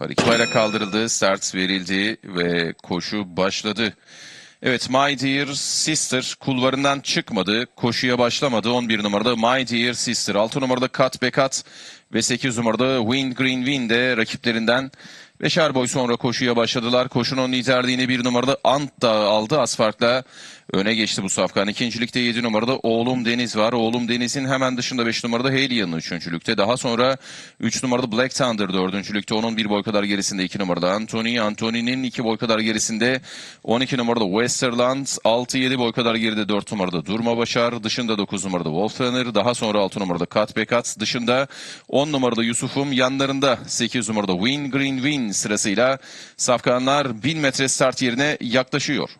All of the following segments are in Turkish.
Her iki bayrak kaldırıldı, start verildi ve koşu başladı. Evet, My Dear Sister kulvarından çıkmadı, koşuya başlamadı. 11 numarada My Dear Sister, 6 numarada Cut Be Cut ve 8 numarada Wind Green Wind de rakiplerinden beşer boy sonra koşuya başladılar. Koşunun liderliğini bir numarada Ant da aldı. Az farkla öne geçti bu safkan. İkincilikte 7 numarada Oğlum Deniz var. Oğlum Deniz'in hemen dışında 5 numarada Haley'ın üçüncülükte. Daha sonra 3 numarada Black Thunder dördüncülükte. Onun bir boy kadar gerisinde 2 numarada Anthony. Anthony'nin 2 boy kadar gerisinde 12 numarada Westerland. 6-7 boy kadar geride 4 numarada Durma Başar. Dışında 9 numarada Wolfrunner. Daha sonra 6 numarada Kat Bekat. Dışında 10 numarada Yusuf'um. Yanlarında 8 numarada Win Green Win sırasıyla safkanlar 1000 metre start yerine yaklaşıyor.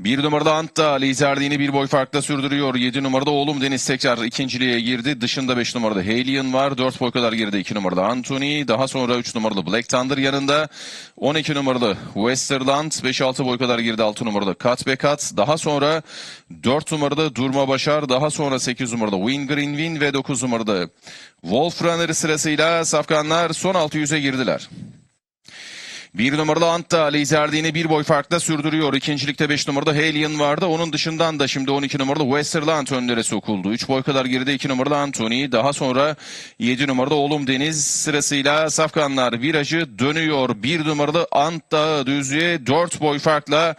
Bir numarada Ant da liderliğini bir boy farkla sürdürüyor. 7 numarada Oğlum Deniz tekrar ikinciliğe girdi. Dışında 5 numarada Halien var. 4 boy kadar geride 2 numarada Anthony. Daha sonra 3 numaralı Black Thunder yanında. 12 numaralı Westerland. 5-6 boy kadar geride 6 numarada Kat Bekat. Daha sonra 4 numarada Durma Başar. Daha sonra 8 numarada Win Green Win ve 9 numarada Wolf Runner sırasıyla safkanlar son 600'e girdiler. Bir numaralı Ant da liderliğini bir boy farkla sürdürüyor. İkincilikte 5 numarada Halien vardı. Onun dışından da şimdi 12 numaralı Westerland önlere sokuldu. 3 boy kadar geride 2 numaralı Anthony. Daha sonra 7 numarada Oğlum Deniz sırasıyla Safkanlar virajı dönüyor. 1 numaralı Ant da düzlüğe 4 boy farkla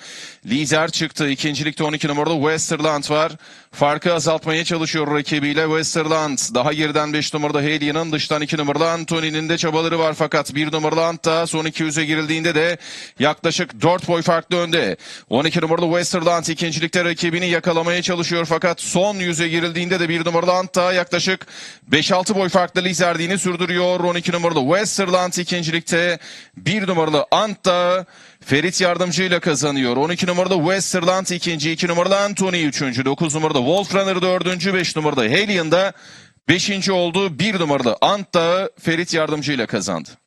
lider çıktı. İkincilikte 12 numaralı Westerland var. Farkı azaltmaya çalışıyor rakibiyle Westerland. Daha geriden 5 numarada Halien'ın dıştan 2 numaralı Anthony'nin de çabaları var fakat 1 numaralı Ant da son 200'e girildiğinde de yaklaşık 4 boy farklı önde. 12 numaralı Westerland ikincilikte rakibini yakalamaya çalışıyor fakat son 100'e girildiğinde de 1 numaralı Ant da yaklaşık 5-6 boy farklı liderliğini sürdürüyor. 12 numaralı Westerland ikincilikte 1 numaralı Ant da Ferit yardımcıyla kazanıyor. 12 numarada Westerland ikinci, 2 numaralı Anthony üçüncü, 9 numarada Wolfrunner dördüncü, 5 numarada Halien da beşinci oldu. 1 numarada Ant da Ferit yardımcıyla kazandı.